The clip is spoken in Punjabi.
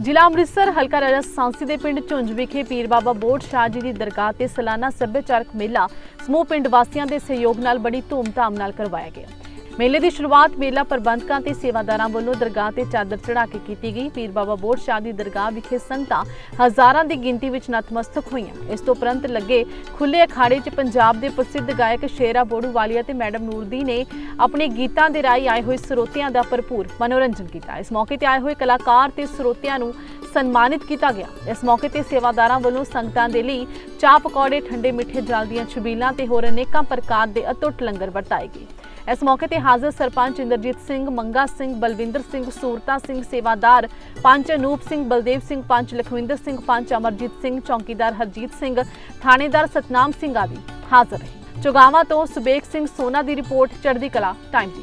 ਜ਼ਿਲ੍ਹਾ ਅੰਮ੍ਰਿਤਸਰ, ਹਲਕਾ ਰਾਜਾ ਸਾਂਸੀ ਦੇ ਪਿੰਡ ਝੁੰਝ ਵਿਖੇ ਪੀਰ ਬਾਬਾ ਬੋੜ ਸ਼ਾਹ ਜੀ ਦੀ ਦਰਗਾਹ ਤੇ ਸਾਲਾਨਾ ਸੱਭਿਆਚਾਰਕ ਮੇਲਾ ਸਮੂਹ ਪਿੰਡ ਵਾਸੀਆਂ ਦੇ ਸਹਿਯੋਗ ਨਾਲ ਬੜੀ ਧੂਮਧਾਮ ਨਾਲ ਕਰਵਾਇਆ ਗਿਆ। ਮੇਲੇ ਦੀ ਸ਼ੁਰੂਆਤ ਮੇਲਾ ਪ੍ਰਬੰਧਕਾਂ ਤੇ ਸੇਵਾਦਾਰਾਂ ਵੱਲੋਂ ਦਰਗਾਹ ਤੇ ਚਾਦਰ ਚੜਾ ਕੇ ਕੀਤੀ ਗਈ। ਪੀਰ ਬਾਬਾ ਬੋੜ ਸ਼ਾਹ ਦੀ ਦਰਗਾਹ ਵਿਖੇ ਸੰਗਤਾਂ ਹਜ਼ਾਰਾਂ ਦੀ ਗਿਣਤੀ ਵਿੱਚ ਨਤਮਸਤਕ ਹੋਈਆਂ। ਇਸ ਤੋਂ ਉਪਰੰਤ ਲੱਗੇ ਖੁੱਲੇ ਅਖਾੜੇ 'ਚ ਪੰਜਾਬ ਦੇ ਪ੍ਰਸਿੱਧ ਗਾਇਕ ਸ਼ੇਰਾ ਬੋੜੂਵਾਲੀਆ ਤੇ ਮੈਡਮ ਨੂਰਦੀ ਨੇ ਆਪਣੇ ਗੀਤਾਂ ਦੇ ਰਾਹੀਂ ਆਏ ਹੋਏ ਸਰੋਤਿਆਂ ਦਾ ਭਰਪੂਰ ਮਨੋਰੰਜਨ ਕੀਤਾ। ਇਸ ਮੌਕੇ ਤੇ ਆਏ ਹੋਏ ਕਲਾਕਾਰ ਤੇ ਸਰੋਤਿਆਂ ਨੂੰ ਸਨਮਾਨਿਤ ਕੀਤਾ ਗਿਆ। ਇਸ ਮੌਕੇ ਤੇ ਸੇਵਾਦਾਰਾਂ ਵੱਲੋਂ ਸੰਗਤਾਂ ਦੇ ਲਈ ਚਾਹ ਪਕੌੜੇ, ਠੰਡੇ ਮਿੱਠੇ ਜਲ ਦੀਆਂ ਛਬੀਲਾਂ ਤੇ ਹੋਰ ਅਨੇਕਾਂ ਪ੍ਰਕਾਰ ਦੇ ਅਤੁੱਟ ਲੰਗਰ ਵਰਤਾਏ ਗਏ। ਇਸ ਮੌਕੇ ਤੇ ਹਾਜ਼ਰ ਸਰਪੰਚ ਇੰਦਰਜੀਤ ਸਿੰਘ, ਮੰਗਾ ਸਿੰਘ, ਬਲਵਿੰਦਰ ਸਿੰਘ, ਸੂਰਤਾ ਸਿੰਘ, ਸੇਵਾਦਾਰ ਪੰਚ ਅਨੂਪ ਸਿੰਘ, ਬਲਦੇਵ ਸਿੰਘ ਪੰਚ, ਲਖਵਿੰਦਰ ਸਿੰਘ ਪੰਚ, ਅਮਰਜੀਤ ਸਿੰਘ, ਚੌਕੀਦਾਰ ਹਰਜੀਤ ਸਿੰਘ, ਥਾਣੇਦਾਰ ਸਤਨਾਮ ਸਿੰਘ ਆਦਿ ਹਾਜ਼ਰ ਰਹੇ। ਚੁਗਾਵਾਂ ਤੋਂ ਸੁਬੇਕ ਸਿੰਘ ਸੋਨਾ ਦੀ ਰਿਪੋਰਟ, ਚੜ੍ਹਦੀ ਕਲਾ, ਟਾਈਮ ਦੀ